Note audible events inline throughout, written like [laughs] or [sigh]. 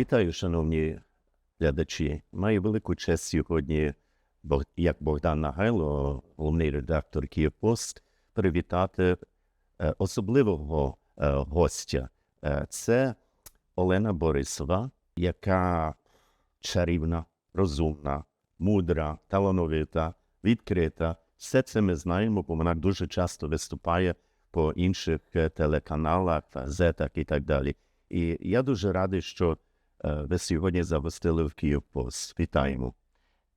Вітаю, шановні глядачі. Маю велику честь сьогодні, як Богдан Нагайло, головний редактор Київпост, привітати е, особливого е, гостя. Е, Це Олена Борисова, яка чарівна, розумна, мудра, талановита, відкрита. Все це ми знаємо, бо вона дуже часто виступає по інших телеканалах, газетах і так далі. І я дуже радий, що ви сьогодні загостили в Київ Пост. Вітаємо.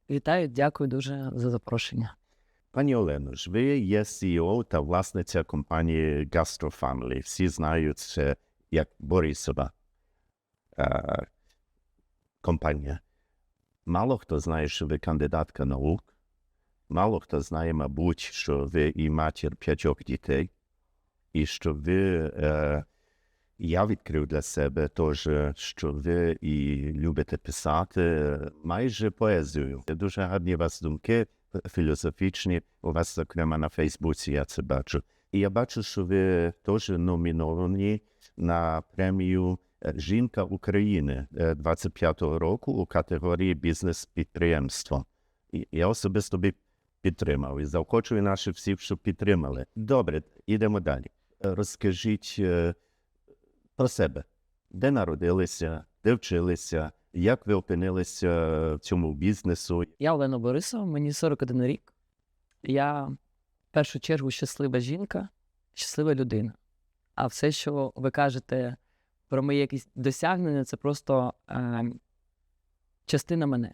Вітаю, дякую дуже за запрошення. Пані Олено, ж ви є CEO та власниця компанії Gastro Family. Всі знають це як Борисова е, компанія. Мало хто знає, що ви кандидатка наук. Мало хто знає, мабуть, що ви і матір п'ятьох дітей, і що ви, е, я відкрив для себе теж, що ви і любите писати майже поезію. Дуже гарні у вас думки, філософічні. У вас, зокрема, на Фейсбуці я це бачу. І я бачу, що ви теж номіновані на премію Жінка України е, 25-го року у категорії бізнес-підприємство. Я особисто би підтримав і заохочую наших всіх, щоб підтримали. Добре, йдемо далі. Розкажіть е, про себе, де народилися, де вчилися, як ви опинилися в цьому бізнесу, Я Олена Борисова, мені 41 рік. Я в першу чергу щаслива жінка, щаслива людина. А все, що ви кажете про мої якісь досягнення, це просто е, частина мене.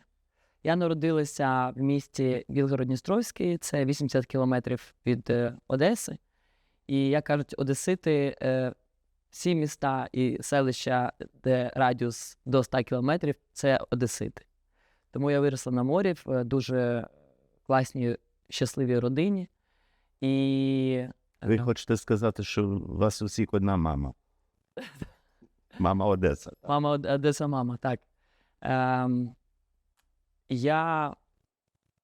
Я народилася в місті Білгород-Дністровський, це 80 кілометрів від е, Одеси. І як кажуть, Одесити, е, всі міста і селища, де радіус до 100 кілометрів, це Одесити. Тому я виросла на морі в е, дуже класній, щасливій родині. І Ви е, хочете сказати, що у вас у всіх одна мама? [laughs] Мама Одеса. мама Одеса мама, так. Ем, я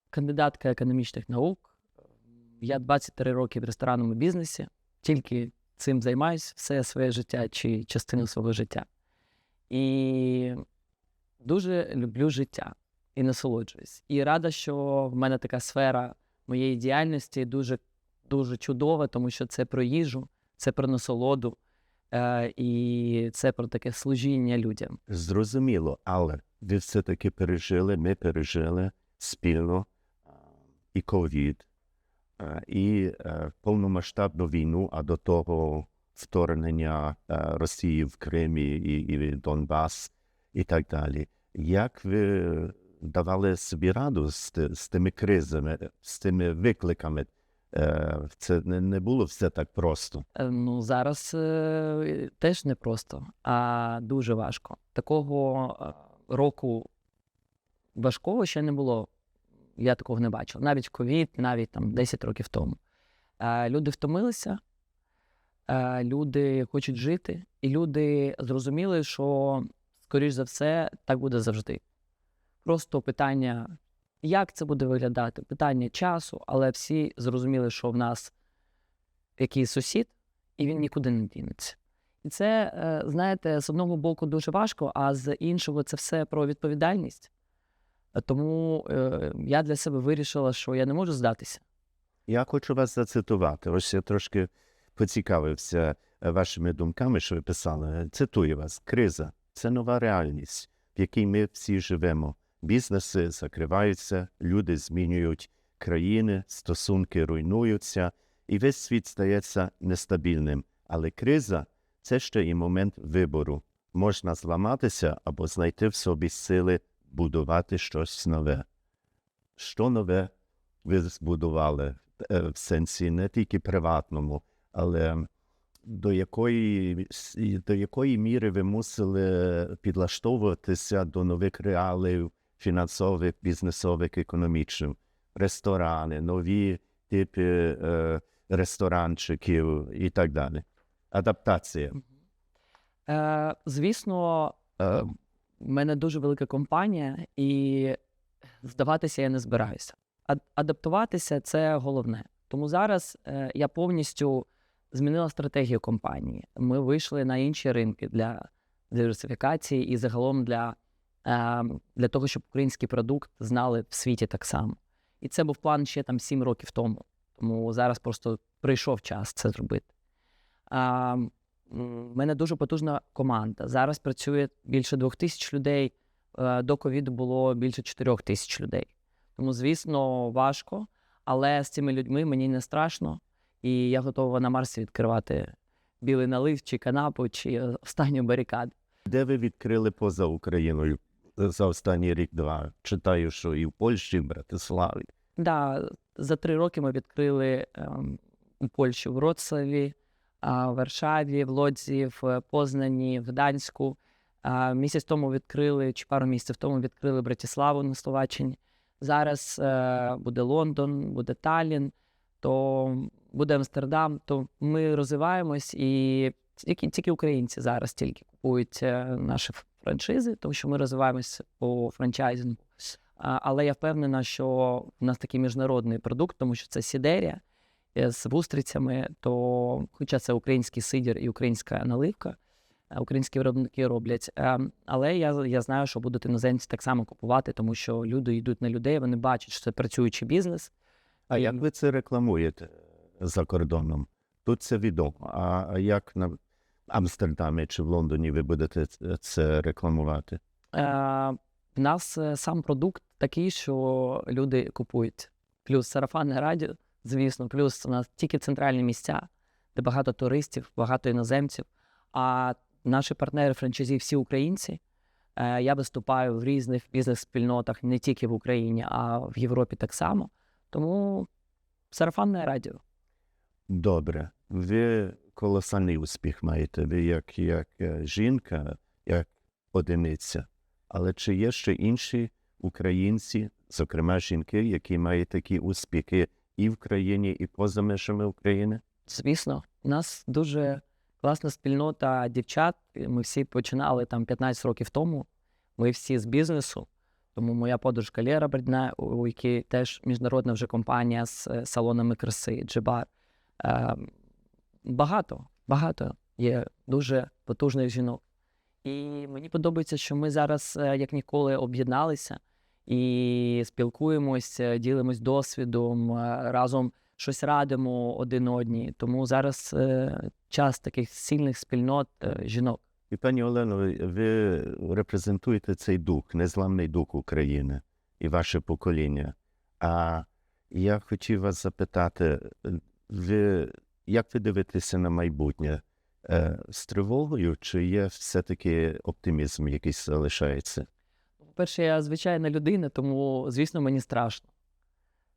кандидатка економічних наук. Я 23 роки в ресторанному бізнесі, тільки цим займаюся все своє життя чи частину свого життя. І дуже люблю життя і насолоджуюсь. І рада, що в мене така сфера моєї діяльності дуже, дуже чудова, тому що це про їжу, це про насолоду, е, і це про таке служіння людям. Зрозуміло, але ви все-таки пережили, ми пережили спільно і ковід, і е, повномасштабну війну, а до того вторгнення е, Росії в Кримі і, і Донбас і так далі. Як ви давали собі раду з, з тими кризами, з тими викликами? Е, Це не, було все так просто. Е, Ну, зараз е, теж не просто, а дуже важко. Такого е, року важкого ще не було. Я такого не бачив. Навіть ковід, навіть там 10 років тому. Е, люди втомилися, е, люди хочуть жити, і люди зрозуміли, що, скоріш за все, так буде завжди. Просто питання, як це буде виглядати, питання часу, але всі зрозуміли, що в нас який сусід, і він нікуди не дінеться. І це, е, знаєте, з одного боку дуже важко, а з іншого це все про відповідальність. Тому е, я для себе вирішила, що я не можу здатися. Я хочу вас зацитувати. Ось я трошки поцікавився е, вашими думками, що ви писали. Цитую вас: криза це нова реальність, в якій ми всі живемо. Бізнеси закриваються, люди змінюють країни, стосунки руйнуються, і весь світ стається нестабільним. Але криза це ще і момент вибору. Можна зламатися або знайти в собі сили будувати щось нове. Що нове ви збудували е, в сенсі не тільки приватному, але до якої, до якої міри ви мусили підлаштовуватися до нових реалій фінансових, бізнесових, економічних, ресторани, нові типи е, ресторанчиків і так далі. Адаптація. Е, звісно, е, в мене дуже велика компанія, і здаватися я не збираюся. Ад- адаптуватися це головне. Тому зараз е, я повністю змінила стратегію компанії. Ми вийшли на інші ринки для диверсифікації і загалом для, е, для того, щоб український продукт знали в світі так само. І це був план ще там 7 років тому. Тому зараз просто прийшов час це зробити. В мене дуже потужна команда. Зараз працює більше двох тисяч людей. Е, До ковіду було більше чотирьох тисяч людей. Тому, звісно, важко, але з цими людьми мені не страшно, і я готова на Марсі відкривати білий налив, чи канапу, чи е, останню барикаду. Де ви відкрили поза Україною за останній рік-два? Читаю, що і в Польщі, і в Братиславі. Да, за три роки ми відкрили ем, у Польщі в Вроцлаві, а, в Варшаві, в Лодзі, в е, Познані, в Гданську. Місяць тому відкрили, чи пару місяців тому відкрили Братиславу на Словаччині. Зараз е, буде Лондон, буде Таллін, то буде Амстердам. То ми розвиваємось і тільки, українці зараз тільки купують е, наші франшизи, тому що ми розвиваємося по франчайзингу. Але я впевнена, що в нас такий міжнародний продукт, тому що це сідерія з вустрицями, то хоча це український сидір і українська наливка, е, українські виробники роблять. е, Але я, я знаю, що будуть іноземці так само купувати, тому що люди йдуть на людей, вони бачать, що це працюючий бізнес. А І- як ви це рекламуєте за кордоном? Тут це відомо. А як на Амстердамі чи в Лондоні ви будете це- рекламувати? Е, в нас е, сам продукт такий, що люди купують. Плюс сарафанне радіо, звісно, плюс у нас тільки центральні місця, де багато туристів, багато іноземців. А наші партнери франчайзі всі українці. Е, Я виступаю в різних бізнес-спільнотах не тільки в Україні, а в Європі так само. Тому сарафанне радіо. Добре. Ви колосальний успіх маєте. Ви як, як е, жінка, як одиниця. Але чи є ще інші українці, зокрема жінки, які мають такі успіхи і в країні, і поза межами України? Звісно, у нас дуже класна спільнота дівчат. Ми всі починали там 15 років тому. Ми всі з бізнесу. Тому моя подружка Лера Бредна, у якій теж міжнародна вже компанія з е, салонами краси, Джибар. Е, багато, багато є дуже потужних жінок. І мені подобається, що ми зараз е, як ніколи об'єдналися і спілкуємося, ділимось досвідом, е, разом щось радимо один одній. Тому зараз е, час таких сильних спільнот е, жінок. І пані Олено, ви- репрезентуєте цей дух, незламний дух України і ваше покоління. А я хотів вас запитати, ви, як ви дивитеся на майбутнє? Е, З тривогою, чи є все-таки оптимізм, якийсь залишається? По-перше, я звичайна людина, тому, звісно, мені страшно.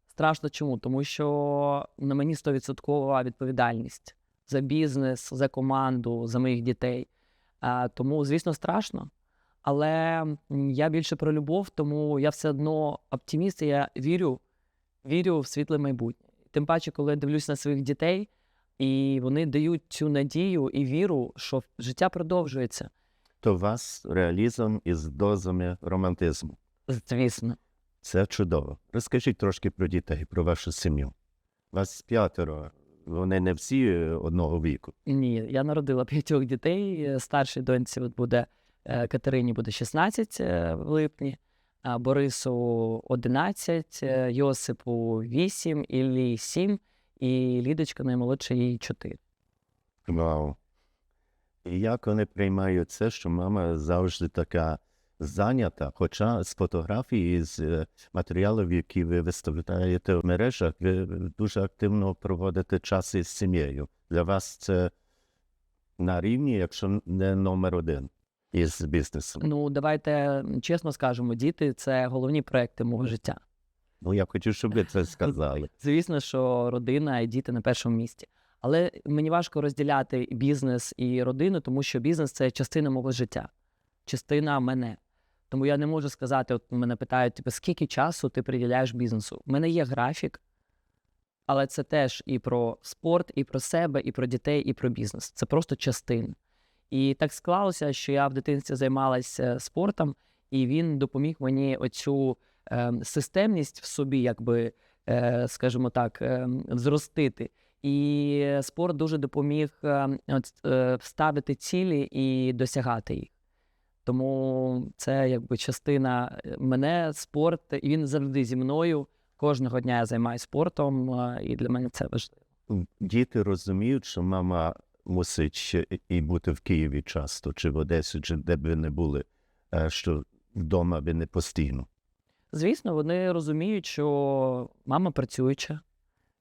Страшно чому? Тому що на мені 100% відповідальність за бізнес, за команду, за моїх дітей. Тому, звісно, страшно. Але я більше про любов, тому я все одно оптиміст, і я вірю, вірю в світле майбутнє. Тим паче, коли я дивлюсь на своїх дітей, і вони дають цю надію і віру, що життя продовжується. То у вас реалізм із дозами романтизму. Звісно. Це чудово. Розкажіть трошки про дітей, про вашу сім'ю. Вас п'ятеро, вони не всі е, одного віку. Ні, я народила п'ятьох дітей. Старшій доньці от буде е, Катерині буде 16 е, в липні, а Борису 11, е, Йосипу 8, Іллі 7, і Лідочка наймолодша їй 4. Вау. І як вони приймають це, що мама завжди така зайнята, хоча з фотографій, з е, матеріалів, які ви виставляєте в мережах, ви дуже активно проводите час із сім'єю. Для вас це на рівні, якщо не номер один із бізнесом. Ну, давайте чесно скажемо, діти це головні проекти мого життя. Ну, я хочу, щоб ви це [laughs] сказали. Звісно, що родина і діти на першому місці. Але мені важко розділяти бізнес і родину, тому що бізнес це частина мого життя, частина мене. Тому я не можу сказати, от мене питають, типу, скільки часу ти приділяєш бізнесу. У мене є графік, але це теж і про спорт, і про себе, і про дітей, і про бізнес. Це просто частина. І так склалося, що я в дитинстві займалася спортом, і він допоміг мені оцю е, системність в собі, якби, е, скажімо так, е, зростити. І спорт дуже допоміг е, от, е, ставити цілі і досягати їх. Тому це якби частина е, мене, спорт, і він завжди зі мною. Кожного дня я займаюся спортом, е, і для мене це важливо. Діти розуміють, що мама мусить і- бути в Києві часто, чи в Одесі, чи де б ви не були, що вдома ви не постійно. Звісно, вони розуміють, що мама працююча,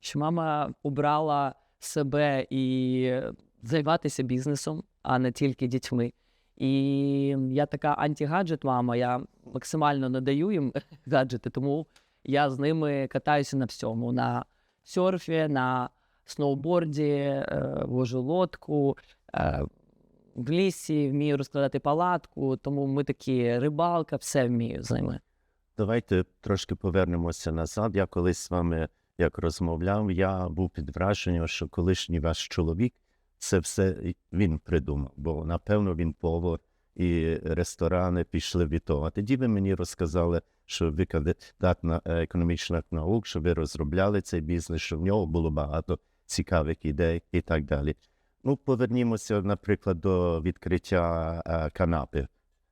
що мама обрала себе і займатися бізнесом, а не тільки дітьми. І я така антигаджет мама, я максимально не даю їм [laughs] гаджети, тому я з ними катаюся на всьому: на серфі, на сноуборді, е, вожу лодку, е, в лісі вмію розкладати палатку, тому ми такі рибалка, все вмію з ними. Давайте трошки повернемося назад. Я колись з вами як розмовляв, я був під враженням, що колишній ваш чоловік це все він придумав, бо напевно він повар і ресторани пішли від того. А тоді ви мені розказали, що ви кандидат на е, економічних наук, що ви розробляли цей бізнес, що в нього було багато цікавих ідей і так далі. Ну, повернімося, наприклад, до відкриття е, канапи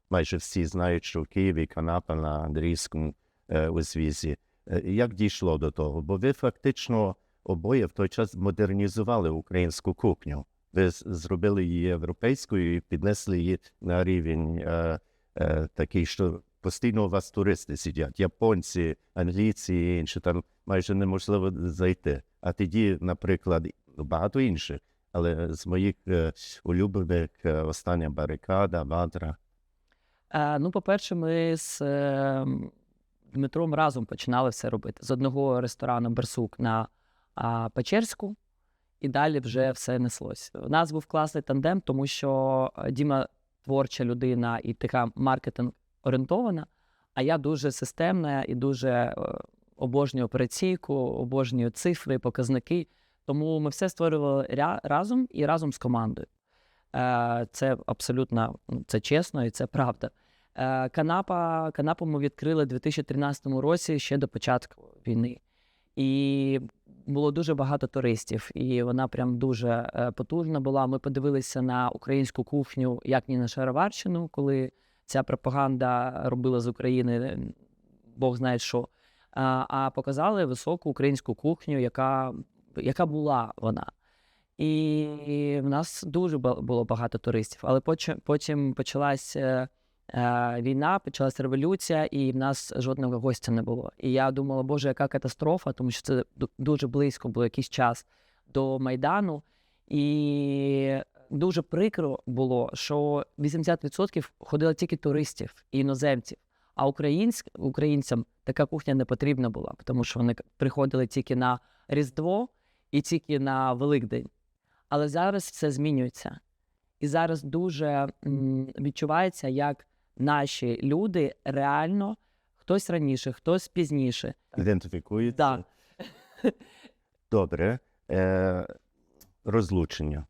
майже всі знають, що в Києві канапа на Андрійському е, узвізі. Е, Як дійшло до того? Бо ви фактично обоє в той час модернізували українську кухню. Ви зробили її європейською і піднесли її на рівень е, е, такий, що постійно у вас туристи сидять, японці, англійці і інші, там майже неможливо зайти. А тоді, наприклад, ну, багато інших, але з моїх е, улюблених е, остання барикада, вадра. Е, ну, по-перше, ми з е, Дмитром разом починали все робити. З одного ресторану Берсук на а, Печерську, і далі вже все неслось. У нас був класний тандем, тому що е, Діма творча людина і така маркетинг орієнтована, а я дуже системна і дуже е, обожнюю операційку, обожнюю цифри, показники. Тому ми все створювали ря- разом і разом з командою. Е, Це абсолютно ну, це чесно і це правда. Е, Канапа, канапу ми відкрили у 2013 році ще до початку війни. І було дуже багато туристів, і вона прям дуже е, потужна була. Ми подивилися на українську кухню, як ні на Шароварщину, коли ця пропаганда робила з України е, Бог знає що. А, показали високу українську кухню, яка, яка була вона. І в нас дуже було багато туристів. Але потім, потім почалась війна, почалась революція, і в нас жодного гостя не було. І я думала, боже, яка катастрофа, тому що це дуже близько було якийсь час до Майдану. І дуже прикро було, що 80% ходило тільки туристів і іноземців. А українськ, українцям така кухня не потрібна була, тому що вони приходили тільки на Різдво і тільки на Великдень. Але зараз все змінюється. І зараз дуже відчувається, як наші люди реально хтось раніше, хтось пізніше. Ідентифікується? Да. [laughs] Добре. Е, розлучення.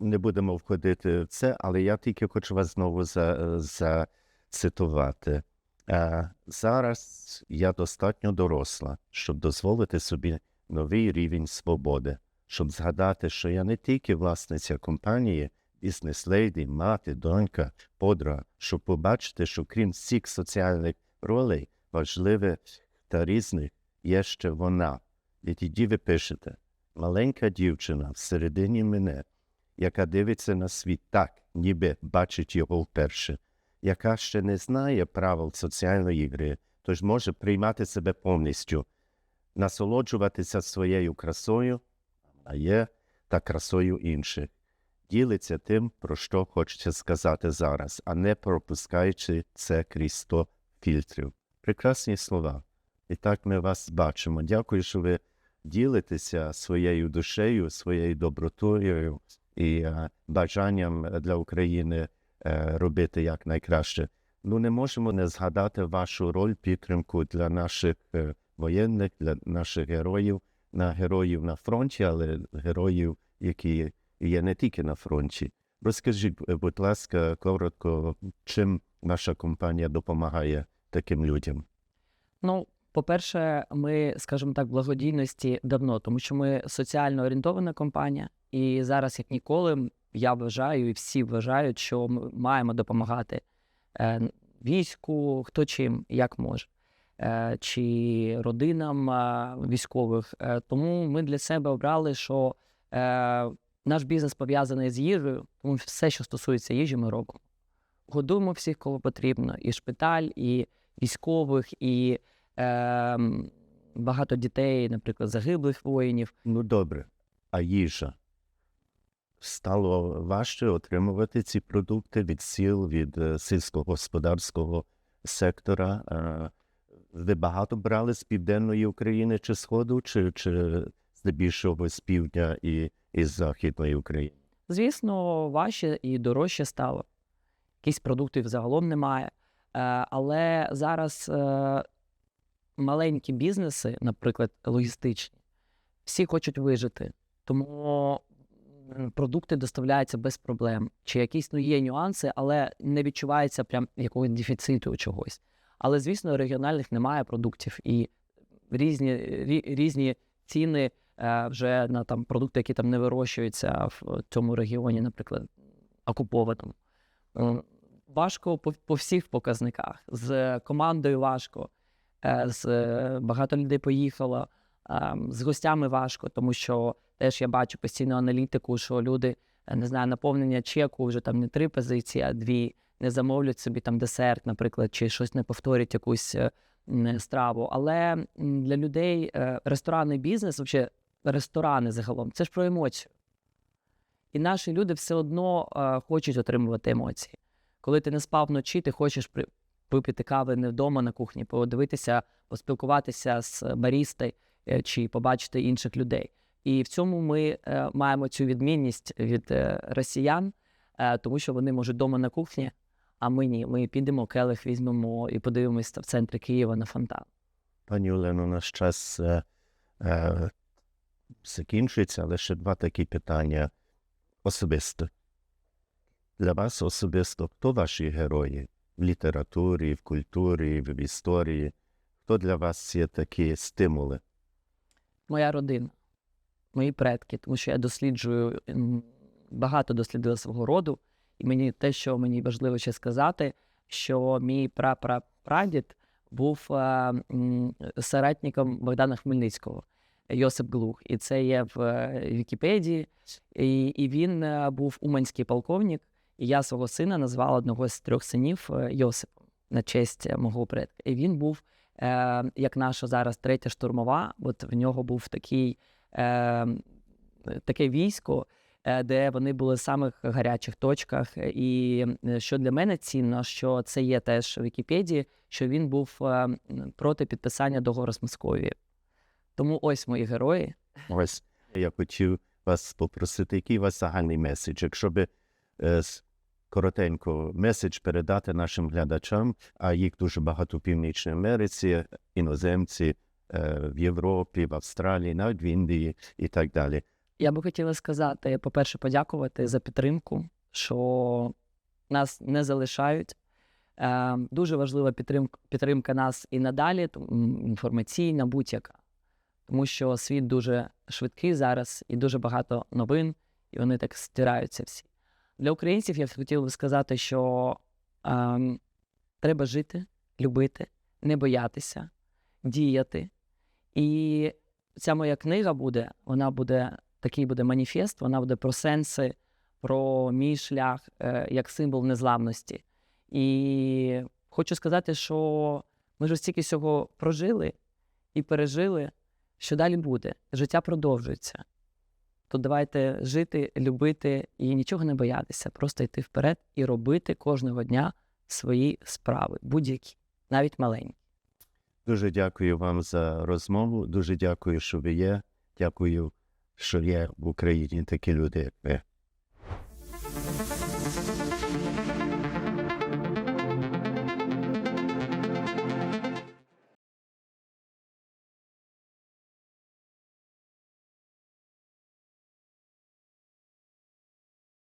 Не будемо входити в це, але я тільки хочу вас знову за, зацитувати. Е, зараз я достатньо доросла, щоб дозволити собі новий рівень свободи, щоб згадати, що я не тільки власниця компанії, бізнес-лейді, мати, донька, подруга, щоб побачити, що крім всіх соціальних ролей, важливих та різних, є ще вона. І тоді ви пишете, маленька дівчина всередині мене, яка дивиться на світ так, ніби бачить його вперше, яка ще не знає правил соціальної гри, тож може приймати себе повністю, насолоджуватися своєю красою, а є та красою інших, ділиться тим, про що хочеться сказати зараз, а не пропускаючи це крізь сто фільтрів. Прекрасні слова. І так ми вас бачимо. Дякую, що ви ділитеся своєю душею, своєю добротою і е, бажанням для України е, робити як найкраще. Ну, не можемо не згадати вашу роль підтримку для наших е, воєнних, для наших героїв, на героїв на фронті, але героїв, які є не тільки на фронті. Розкажіть, е, будь ласка, коротко, чим ваша компанія допомагає таким людям? Ну, по-перше, ми, скажімо так, благодійності давно, тому що ми соціально орієнтована компанія, і зараз, як ніколи, я вважаю, і всі вважають, що ми маємо допомагати е, війську, хто чим, як може, е, чи родинам військових. Тому ми для себе обрали, що наш бізнес пов'язаний з їжею, тому все, що стосується їжі, ми робимо. Годуємо всіх, кого потрібно, і шпиталь, і військових, і е, багато дітей, наприклад, загиблих воїнів. Ну добре, а їжа? Стало важче отримувати ці продукти від сіл, від е, сільськогосподарського сектора. Е, Ви багато брали з південної України чи Сходу, чи, чи здебільшого з півдня і, і з Західної України? Звісно, важче і дорожче стало. Якісь продуктів загалом немає. Е, Але зараз е, маленькі бізнеси, наприклад, логістичні, всі хочуть вижити. Тому продукти доставляються без проблем. Чи якісь ну, є нюанси, але не відчувається прям якогось дефіциту чогось. Але, звісно, регіональних немає продуктів і різні, різні ціни вже на там продукти, які там не вирощуються в цьому регіоні, наприклад, окупованому. Важко по, по всіх показниках. З командою важко, е, з е, багато людей поїхало, е, з гостями важко, тому що теж я бачу постійну аналітику, що люди е, не знаю, наповнення чеку вже там не три позиції, а дві. Не замовлять собі там десерт, наприклад, чи щось не повторять якусь е, страву. Але для людей е, ресторанний бізнес, взагалі ресторани загалом, це ж про емоцію. І наші люди все одно е, хочуть отримувати емоції. Коли ти не спав вночі, ти хочеш при... випити кави не вдома на кухні, подивитися, поспілкуватися з барістою е, чи побачити інших людей. І в цьому ми е, маємо цю відмінність від е, росіян, е, тому що вони можуть вдома на кухні, а ми ні. Ми підемо, келих візьмемо і подивимося в центрі Києва на фонтан. Пані Олено, наш час е, е, закінчується, але ще два такі питання особисто. Для вас особисто, хто ваші герої в літературі, в культурі, в історії? Хто для вас є такі стимули? моя родина, мої предки, тому що я досліджую багато дослідила свого роду, і мені те, що мені важливо ще сказати, що мій прапрапрадід був е, м, соратником Богдана Хмельницького. Йосип Глух, і це є в е, Вікіпедії. І, і він е, був уманський полковник, і я свого сина назвав одного з трьох синів е, Йосипом на честь мого предка. І він був е, як наша зараз третя штурмова, от в нього був такий, е, таке військо, де вони були в самих гарячих точках. І що для мене цінно, що це є теж в Вікіпедії, що він був проти підписання договору з Московією. Тому ось мої герої. Ось я хотів вас попросити, який у вас загальний меседж, якщо би е, коротенько меседж передати нашим глядачам, а їх дуже багато в Північній Америці, іноземці е, в Європі, в Австралії, навіть в Індії і так далі. Я би хотіла сказати, по-перше, подякувати за підтримку, що нас не залишають. Е, дуже важлива підтримка, підтримка нас і надалі, інформаційна, будь-яка. Тому що світ дуже швидкий зараз і дуже багато новин, і вони так стираються всі. Для українців я хотів би сказати, що ем, треба жити, любити, не боятися, діяти. І ця моя книга буде, вона буде такий буде маніфест, вона буде про сенси, про мій шлях е, як символ незламності. І хочу сказати, що ми вже стільки всього прожили і пережили, що далі буде. Життя продовжується. То давайте жити, любити і нічого не боятися, просто йти вперед і робити кожного дня свої справи, будь-які, навіть маленькі. Дуже дякую вам за розмову. Дуже дякую, що ви є. Дякую, що є в Україні такі люди, як ви.